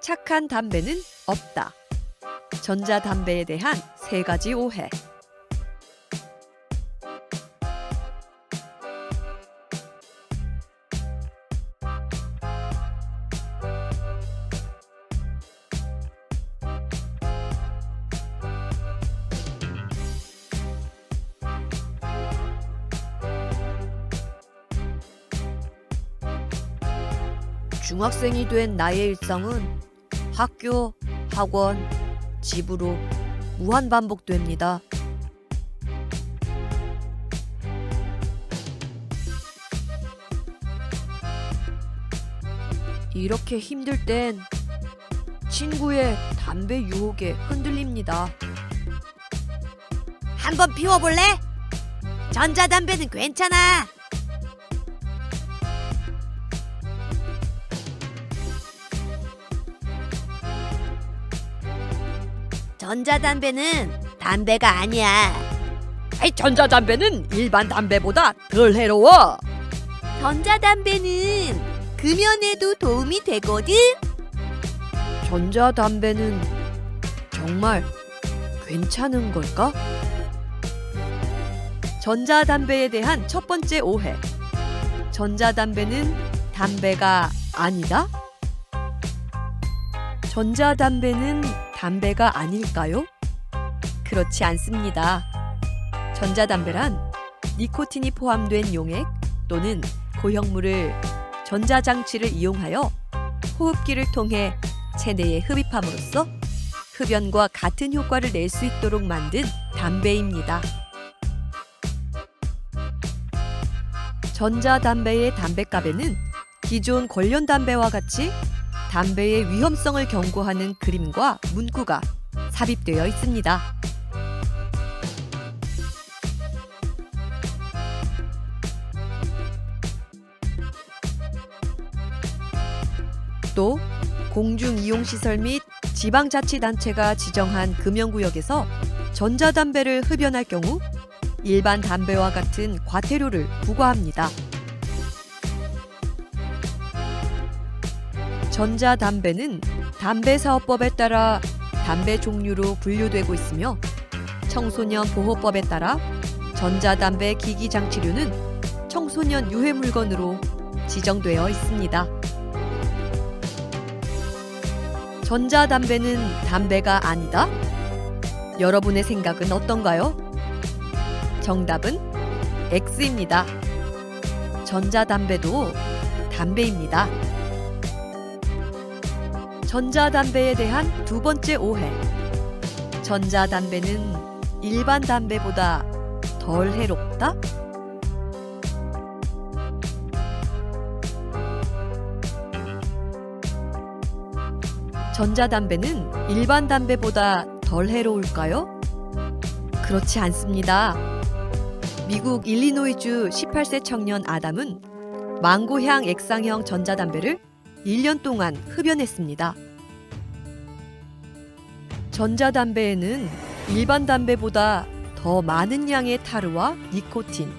착한 담배는 없다. 전자담배에 대한 세 가지 오해. 중학생이 된 나의 일상은 학교, 학원, 집으로 무한 반복됩니다. 이렇게 힘들 땐 친구의 담배 유혹에 흔들립니다. 한번 피워볼래? 전자담배는 괜찮아. 전자담배는 담배가 아니야. 아이, 전자담배는 일반 담배보다 덜 해로워. 전자담배는 금연에도 도움이 되거든. 전자담배는 정말 괜찮은 걸까? 전자담배에 대한 첫 번째 오해. 전자담배는 담배가 아니다? 전자담배는 담배가 아닐까요? 그렇지 않습니다. 전자담배란 니코틴이 포함된 용액 또는 고형물을 전자장치를 이용하여 호흡기를 통해 체내에 흡입함으로써 흡연과 같은 효과를 낼 수 있도록 만든 담배입니다. 전자담배의 담배갑에는 기존 관련 담배와 같이 담배의 위험성을 경고하는 그림과 문구가 삽입되어 있습니다. 또 공중이용시설 및 지방자치단체가 지정한 금연구역에서 전자담배를 흡연할 경우 일반 담배와 같은 과태료를 부과합니다. 전자담배는 담배사업법에 따라 담배 종류로 분류되고 있으며 청소년 보호법에 따라 전자담배 기기 장치류는 청소년 유해 물건으로 지정되어 있습니다. 전자담배는 담배가 아니다? 여러분의 생각은 어떤가요? 정답은 X입니다. 전자담배도 담배입니다. 전자담배에 대한 두 번째 오해. 전자담배는 일반 담배보다 덜 해롭다? 전자담배는 일반 담배보다 덜 해로울까요? 그렇지 않습니다. 미국 일리노이주 18세 청년 아담은 망고향 액상형 전자담배를 1년 동안 흡연했습니다. 전자담배에는 일반 담배보다 더 많은 양의 타르와 니코틴,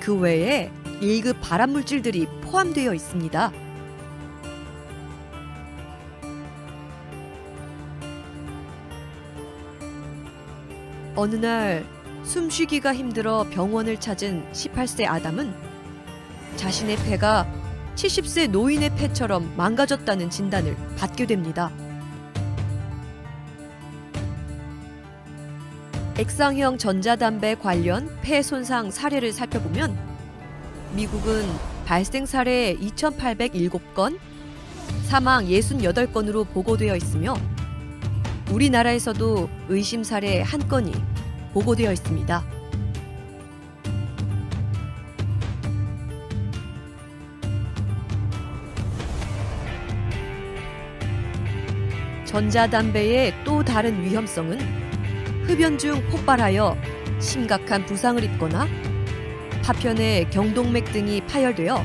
그 외에 1급 발암물질들이 포함되어 있습니다. 어느 날 숨쉬기가 힘들어 병원을 찾은 18세 아담은 자신의 폐가 70세 노인의 폐처럼 망가졌다는 진단을 받게 됩니다. 액상형 전자담배 관련 폐 손상 사례를 살펴보면 미국은 발생 사례 2,807건, 사망 68건으로 보고되어 있으며 우리나라에서도 의심 사례 한 건이 보고되어 있습니다. 전자담배의 또 다른 위험성은 흡연 중 폭발하여 심각한 부상을 입거나 파편에 경동맥 등이 파열되어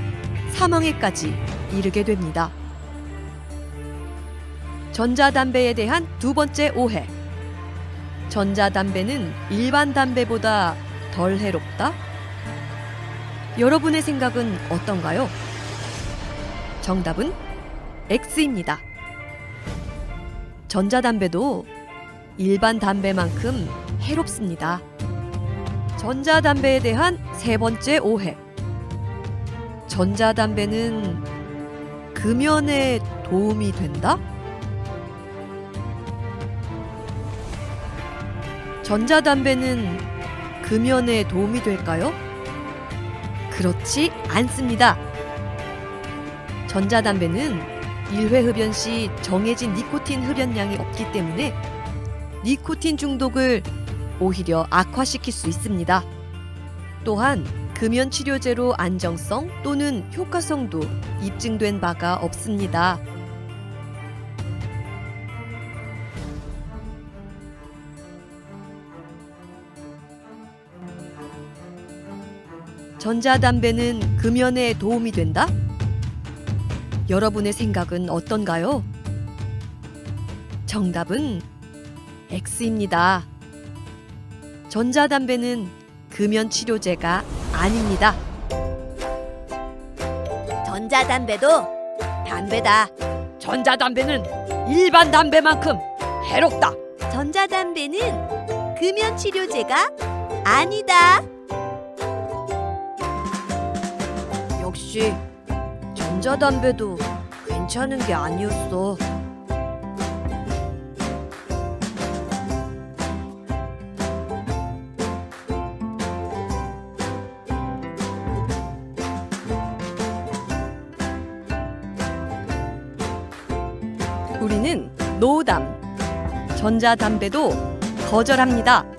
사망에까지 이르게 됩니다. 전자담배에 대한 두 번째 오해. 전자담배는 일반 담배보다 덜 해롭다? 여러분의 생각은 어떤가요? 정답은 X입니다. 전자담배도 일반 담배만큼 해롭습니다. 전자담배에 대한 세 번째 오해. 전자담배는 금연에 도움이 된다? 전자담배는 금연에 도움이 될까요? 그렇지 않습니다. 전자담배는 1회 흡연 시 정해진 니코틴 흡연량이 없기 때문에 니코틴 중독을 오히려 악화시킬 수 있습니다. 또한 금연 치료제로 안정성 또는 효과성도 입증된 바가 없습니다. 전자담배는 금연에 도움이 된다? 여러분의 생각은 어떤가요? 정답은 X입니다. 전자담배는 금연 치료제가 아닙니다. 전자담배도 담배다. 전자담배는 일반 담배만큼 해롭다. 전자담배는 금연 치료제가 아니다. 역시 전자 담배도 괜찮은 게 아니었어. 우리는 노담, 전자 담배도 거절합니다.